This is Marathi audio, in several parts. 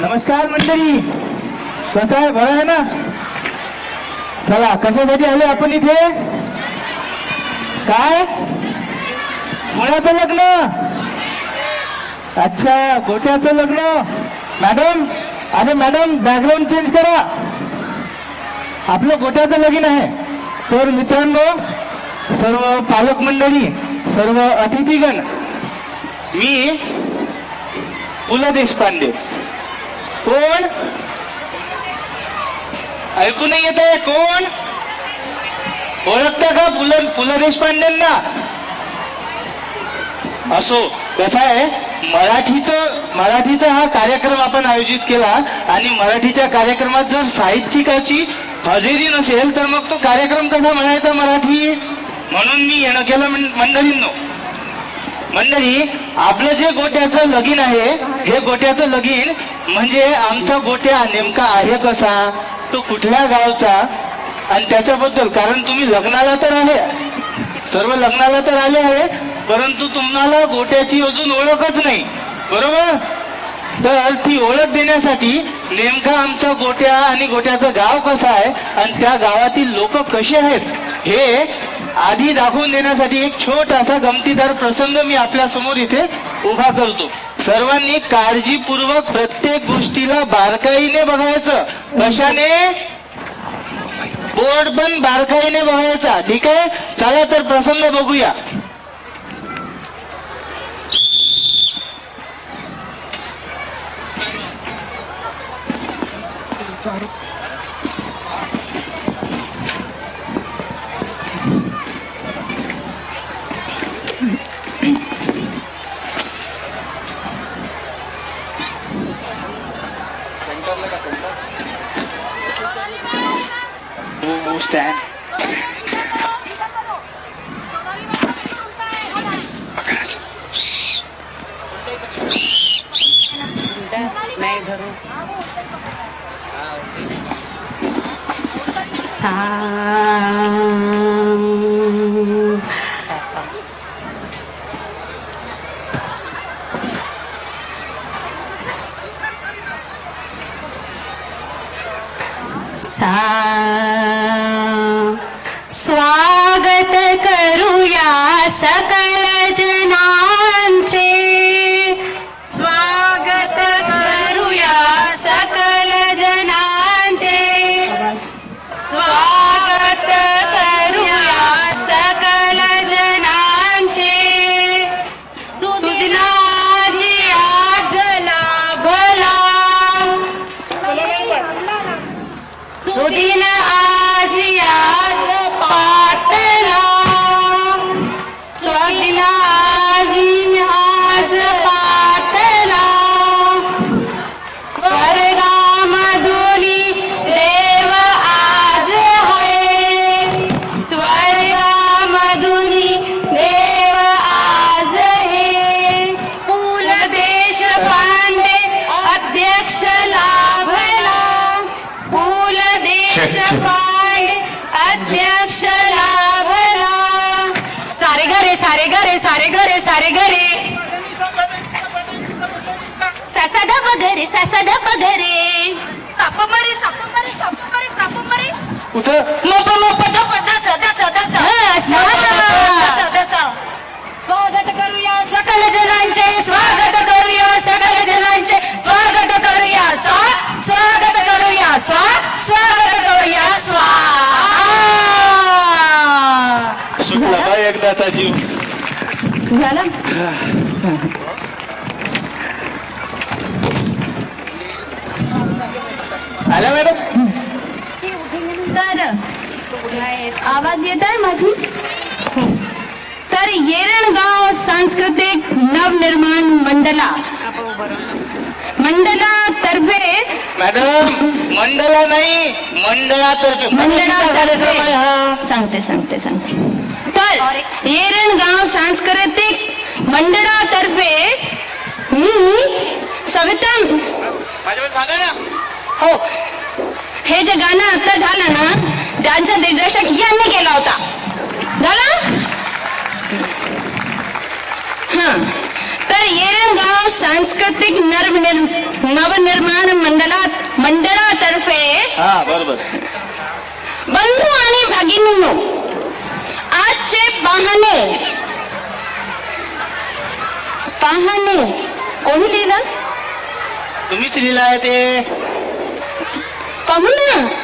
नमस्कार मंडळी. कसं आहे? बरं आहे ना? चला कशासाठी आले आपण इथे? काय? मुलाचं लग्न? अच्छा गोट्याचं लग्न. मॅडम अरे मॅडम बॅकग्राऊंड चेंज करा. आपलं गोट्याचं लगीन आहे. तर मित्रांनो सर्व पालक मंडळी सर्व अतिथीगण मी पु ल देशपांडे. कोण? ऐकू नाही येत आहे कोण? ओळखता का पु ल पु ल देशपांडेंना? असो कसं आहे मराठीचं मराठीचा हा कार्यक्रम आपण आयोजित केला आणि मराठीच्या कार्यक्रमात जर साहित्यिकाची हजेरी नसेल तर मग तो कार्यक्रम कसा म्हणायचा मराठी? म्हणून मी येणं केलं मंडळींनो. मंडळी आपलं जे गोट्याचं लगीन आहे हे गोट्याचं लगीन म्हणजे आमचा गोट्या नेमका आहे कसा? तो कुठल्या गावचा? आणि त्याच्याबद्दल कारण तुम्ही लग्नाला तर आले. सर्व लग्नाला तर आले आहे परंतु तुम्हाला गोट्याची अजून ओळखच नाही. बरोबर? तर ती ओळख देण्यासाठी नेमका आमचा गोट्या आणि गोट्याचं गाव कसं आहे? आणि त्या गावातील लोक कसे आहेत? हे आधी दाखवून देण्यासाठी एक छोटासा गमतीदार प्रसंग मी आपल्यासमोर इथे उभा करतो. सर्वांनी काळजीपूर्वक प्रत्येक गोष्टीला बारकाईने बघायचं. कशाने? बोर्ड पण बारकाईने बघायचा. ठीक आहे? चला तर प्रसंग बघूया. स्टँड नाही धरू सा सा ಸಕಲ सासा धप घरे सासा धप घरे साप मरे साप मरे साप मरे साप मरे कुठं मोप मोप धप दस दस दस दस दस स्वागत करूया सकल जनांचे स्वागत करूया सकल जनांचे स्वागत करूया स्वा स्वागत करूया स्वा स्वागत करूया स्वा सुटला बा एकदाचा जीव झालं आवाज येत आहे माझी? तर येरणगाव सांस्कृतिक नवनिर्माण मंडला. मंडला तर्फे मॅडम मंडळा नाही मंडळातर्फे मंडळातर्फे. कार्यक्रम आहे सांगते सांगते सांगते. तर येरणगाव सांस्कृतिक मंडळातर्फे मी सविता सांगा ना. हो. हे जे गाणं आता झालं ना त्यांचा दिग्दर्शक यांनी केला होता. झालं? हा. तर येरंगाव सांस्कृतिक नवनिर् नवनिर्माण मंडळात मंडळातर्फे बंधू आणि भगिनींनो आजचे पाहणे. पाहणे. कोणी लिहिलं? तुम्हीच लिहिलं आहे ते. पाहुणा पाहुणा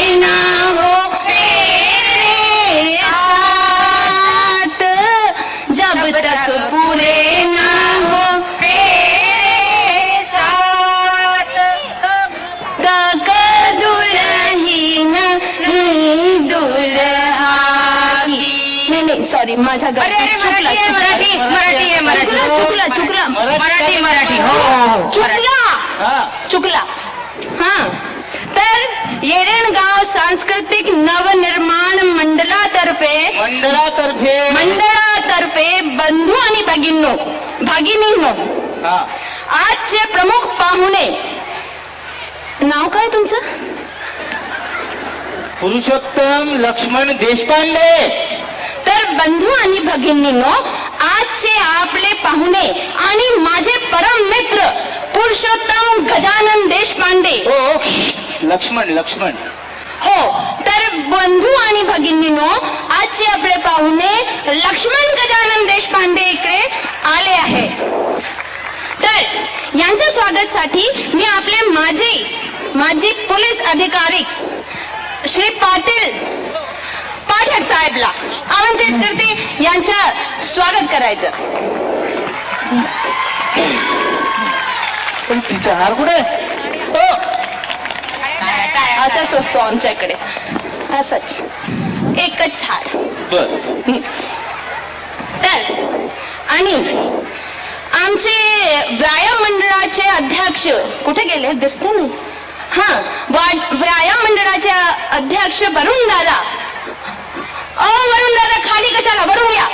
मराठी आहे, चुकला. मराठी, मराठी आहे, मराठी. चुकला चुकला चुकला. मराठी मराठी हो चुकला. चुकला. हा. तर येरणगाव सांस्कृतिक नवनिर्माण मंडळातर्फे मंडळातर्फे मंडळातर्फे बंधू आणि भगिनींनो. भगिनींनो आजचे प्रमुख पाहुणे. नाव काय तुमचं? पुरुषोत्तम लक्ष्मण देशपांडे. बंधू आणि भगिनींनो आजचे आपले पाहुणे आणि माझे परम मित्र पुरुषोत्तम गजानन देशपांडे. श्श, लक्ष्मण लक्ष्मण. हो तर बंधू आणि भगिनींनो आजचे आपले पाहुणे लक्ष्मण गजानन देशपांडे इकडे आले आहे. तर यांच्या स्वागतासाठी मी आपले माजी माजी पोलीस अधिकारी श्री पाटील साहेबला. आमंत्रित करते. यांचं स्वागत करायचं. पण तिचा हार कुठे असंच असतो आमच्याकडे असंच. एकच हार. तर आणि आमचे व्यायाम मंडळाचे अध्यक्ष कुठे गेले? दिसते नाही. हा व्यायाम मंडळाचे अध्यक्ष वरुण दादा ओ वरुण दादा खाली कशाला? वरुण या.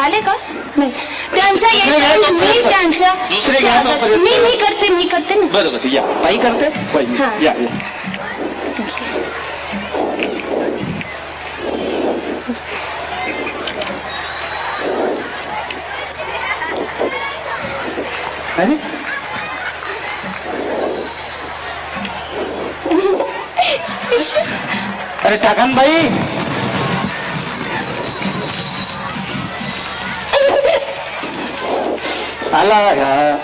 आले का? नाही. त्यांच्या मी. त्यांच्या दुसरे घ्या स्वागत- तोपर्यंत. मी मी करते मी करते ना. बरं बरं या. बाई करते? बाई हा. या या. अरे. अरे टाकान बाई. आला हा.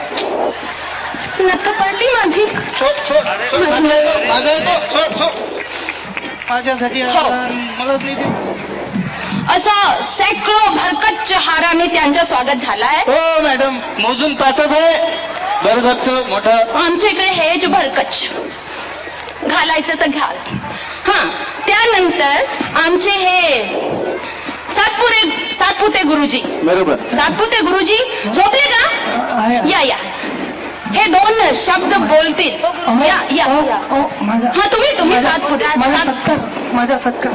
नका पडली माझी. सोड, सोड, सोड, माझा येतो, माझा येतो, सोड, सोड. माझ्यासाठी हो. मला नाही दे. असं सैकड़ो भरकत हाराने त्यांचं स्वागत झालंय. हो मॅडम. मोजून पाचच आहे. बरगतचं मोठं. आमच्या इकडे हेच भरकच घालायचं तर घाल. हा त्यानंतर आमचे हे सातपुरे सातपुते गुरुजी. बरोबर. सातपुते गुरुजी झोपले का. या या. हे दोन शब्द बोलतील. या या. हा तुम्ही तुम्ही सातपुते. माझा सात- सत्कार माझा सत्कार.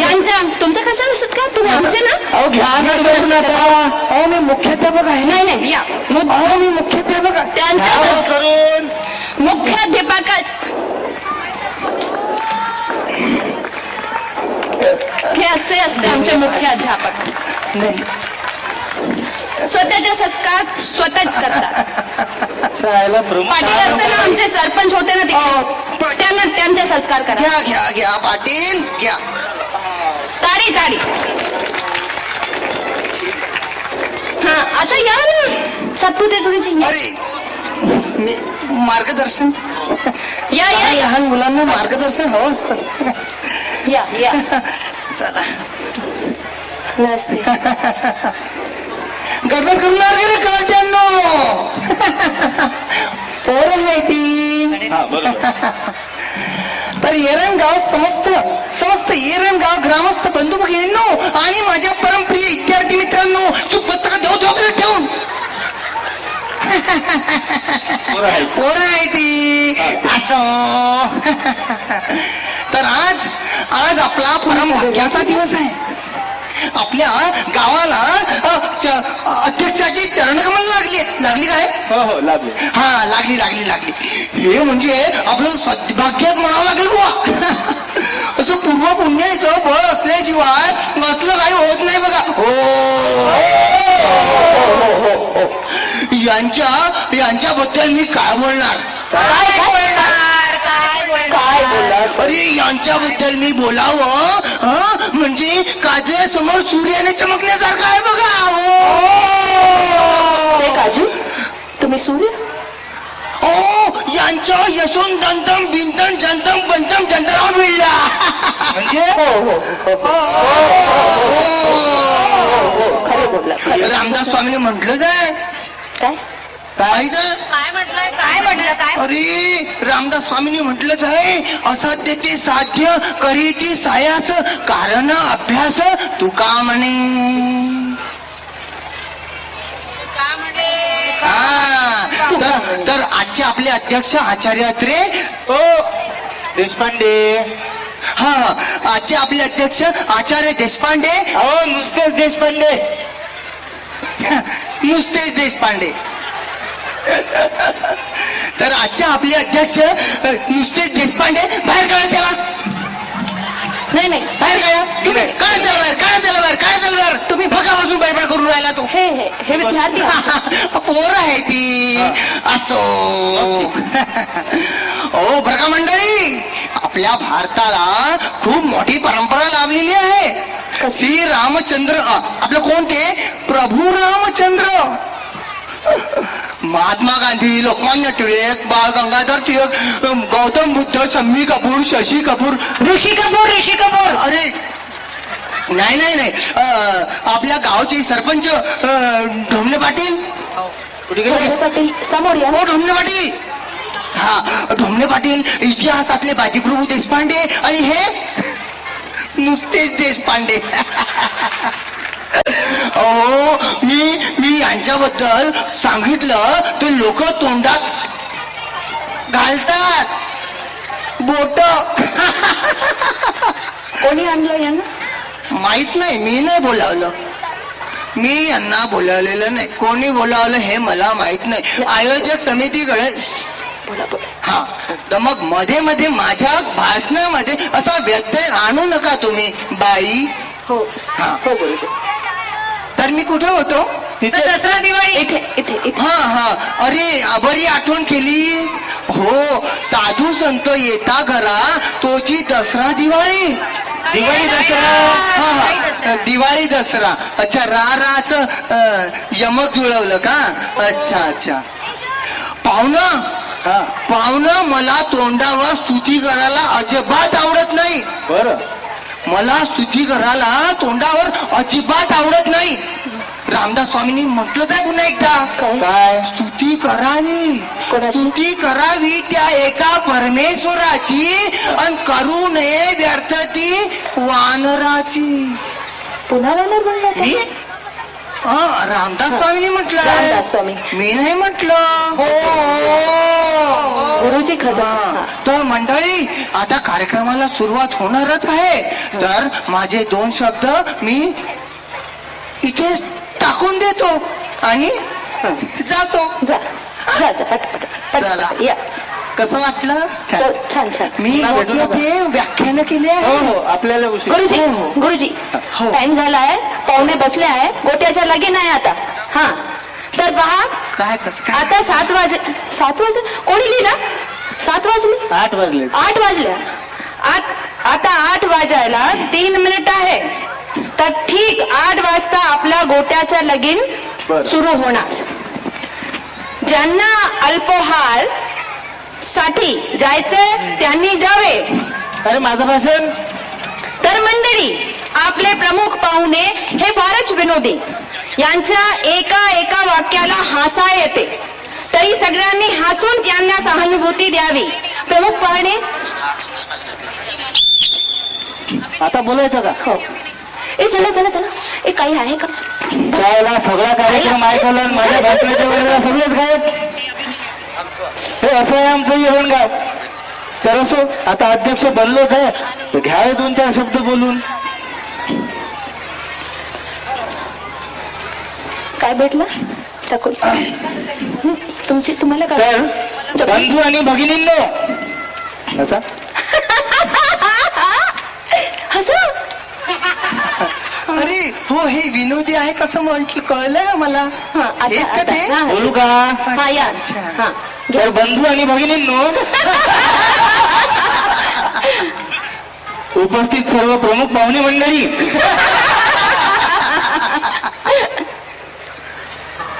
यांच्या तुमचा कसा सत्कार? तुम्ही आमचे ना? अहो मी मुख्याध्यापक आहे. नाही नाही या. अहो मी मुख्याध्यापक आहे. त्यांचा हो हे असे असते आमचे मुख्याध्यापक नाही. स्वतःचे संस्कार स्वतःच करतात. शाळेला प्रमुख पाटील असताना आमचे सरपंच होते ना तिकडे. त्यांना त्यांचे संस्कार करा. घ्या घ्या घ्या पाटील घ्या. ताडी ताडी हा आता या ना. सातपुते या. अरे मी मार्गदर्शन? या या. लहान मुलांना मार्गदर्शन हवं असतं. या या. चला. नसते गडबड करणार गेले कळत्यांनो पोरं नाही ती. हा बरोबर. तर येरणगाव समस्त समस्त येरणगाव ग्रामस्थ बंधू भगिनींनो आणि माझ्या परमप्रिय विद्यार्थी मित्रांनो पोरं आहे ती. असं. तर आज आज आपला परम भाग्याचा दिवस आहे. आपल्या गावाला अध्यक्षाची चरणकमल लागली लागली काय? हो हो लागले. हा लागली लागली लागली. हे म्हणजे आपलं सद्भाग्यच म्हणावं लागेल बुवा. असं पूर्व पुण्याचं बळ असल्याशिवाय असलं काही होत नाही बघा. हो. यांच्या यांच्याबद्दल मी काय बोलणार काय बोलणार काय बोलणार अरे यांच्याबद्दल मी बोलावं हं? म्हणजे काजळ्यासमोर सूर्याने चमकण्यासारखं आहे बघा हो. काजू तुम्ही सूर्य हो यांचं यशून दंतम बिंतम जंतम पंतम जंतराव म्हणजे हो हो बोलला खरे. रामदास स्वामीने म्हटलंच आहे काय? माहीत आहे? काय म्हटलंय काय म्हटलं? काय? अरे रामदास स्वामींनी म्हटलंच आहे असाध्य ते साध्य करी ती सायास कारण अभ्यास म्हणे. काय म्हणे. हा तर तर आजचे आपले अध्यक्ष आचार्य अत्रे हो देशपांडे. हा आजचे आपले अध्यक्ष आचार्य देशपांडे. अहो नुसतेच देशपांडे. नुसतेच देशपांडे. तर आजचे आपले अध्यक्ष नुसतेच देशपांडे बाहेर काढा त्याला. नाही नाही. बाहेर काढा तुम्ही काढा त्याला बाहेर काढा त्याला बाहेर काढा त्याला बाहेर. तुम्ही बघापासून बडबड करून राहिला तो. हे हे हे विद्यार्थी. पोर आहे ती. असो. ओ बरं का मंडळी आपल्या भारताला खूप मोठी परंपरा लाभलेली आहे. श्री रामचंद्र आपलं कोण ते? प्रभू रामचंद्र. महात्मा गांधी लोकमान्य टिळक बाळ गंगाधर टिळक गौतम बुद्ध शम्मी कपूर शशी कपूर. ऋषी कपूर ऋषी कपूर. अरे! नाही नाही नाही. आपल्या गावचे सरपंच अ, ढोमणे पाटील? वैभव पाटील समोर हो ढोमणे पाटील. हा ढोमणे पाटील इतिहासातले बाजीप्रभू देशपांडे आणि हे नुसतेच देशपांडे. अहो मी मी यांच्याबद्दल सांगितलं तर लोक तोंडात घालतात. बोट. कोणी आणलं यांना? माहीत नाही मी नाही बोलावलं. मी यांना बोलावलेलं नाही. कोणी बोलावलं हे मला माहीत नाही. आयोजक समितीकडे हा. तर मग मध्ये मध्ये माझ्या भाषणामध्ये असा व्यत्यय आणू नका तुम्ही बाई. हो. हा. हो बरोबर तर मी कुठे होतो? दसरा दिवाळी. इथे इथे इथे. हा हा. अरे बरी आठवण केली. हो. साधू संत येता घरा तोची दसरा दिवाळी. दिवाळी दसरा. हा दिवाळी हा दसरा. दिवाळी दसरा. अच्छा रा राच यमक जुळवलं का? अच्छा अच्छा. पाहुणा पाहुणं मला तोंडावर स्तुती करायला अजिबात आवडत नाही. बर. मला स्तुती करायला तोंडावर अजिबात आवडत नाही. रामदास स्वामींनी म्हटलंच आहे पुन्हा एकदा. काय? स्तुती करावी कोणाची? स्तुती करावी त्या एका परमेश्वराची आणि करू नये व्यर्थ ती वानराची पुन्हा आता? हा रामदास स्वामींनी म्हटलं रामदास स्वामी. मी नाही म्हटलं. गुरुजी हा. हा. तर मंडळी आता कार्यक्रमाला सुरुवात होणारच आहे. तर माझे दोन शब्द मी इथे टाकून देतो आणि जातो. जा. जा जा चला. या. कसं वाटलं? हो, छान छान. मी मोठमोठे व्याख्यान केले हो आहे. हो आपल्याला उशीर. गुरुजी हो, हो. गुरुजी हो. टाइम झालाय. पाहुणे बसले आहे. गोट्याच्या लगीन आहे आता. हा. तर पहा काय कसं काय? आता सात वाजे सात वाजले कोणी लिहिला? सात वाजले? आठ वाजले. आठ वाजले. आठ आता आठ वाजायला तीन मिनिट आहे. तर ठीक आठ वाजता आपला गोट्याचा लगीन. सुरू होणार. ज्यांना अल्पोहारसाठी जायचंय त्यांनी जावे. अरे माझं भाषण? तर मंडळी आपले प्रमुख पाहुणे हे फारच विनोदी. यांच्या एका एका वाक्याला हसा येते. तरी सगळ्यांनी हसून त्यांना सहानुभूती द्यावी. प्रमुख पाहुणे? आता बोलायचं का? हो. ए चला चला चला. ए काही आहे का? त्यावेळेला सगळा कार्यक्रम ऐकवला आणि माझ्या भाषणाच्या वेळेला सगळेच गायब हे असं आहे आमचं येऊन गाव तर असो आता अध्यक्ष बनलोच आहे. तर घ्यावे दोन चार शब्द बोलून. काय भेटलं? चकोल तुमची तुम्हाला काय बंधू आणि भगिनींनो. कसा हसं? अरे हो हे विनोदी आहेत असं म्हटलं? कळलंय मला? हा, हेच का ते. बोलू का? हा या. अच्छा. हा. तर बंधू आणि भगिनींनो. उपस्थित सर्व प्रमुख पाहुणे मंडळी.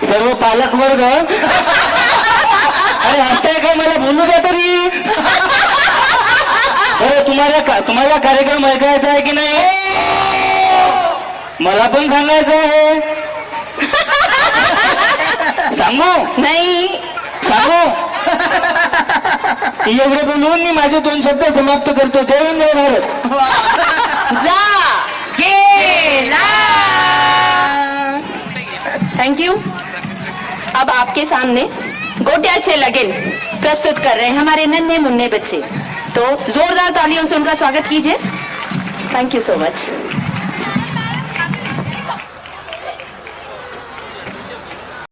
सर्व पालक वर्ग. अरे हसताय का मला बोलू द्या तरी? बरं तुम्हाला का- तुम्हाला कार्यक्रम ऐकायचा आहे की नाही? मला पण सांगायचं आहे. सांगू? नाही. सांगू? एवढे बोलून मी माझे दोन शब्द समाप्त करतो. जय हिंद जय भारत. जा. गेला. थैंक यू अब आपके सामने गोटे अच्छे लगेन प्रस्तुत कर रहे हैं हमारे नन्हे मुन्ने बच्चे। तो जोरदार तालियों से उनका स्वागत कीजिए। Thank you so much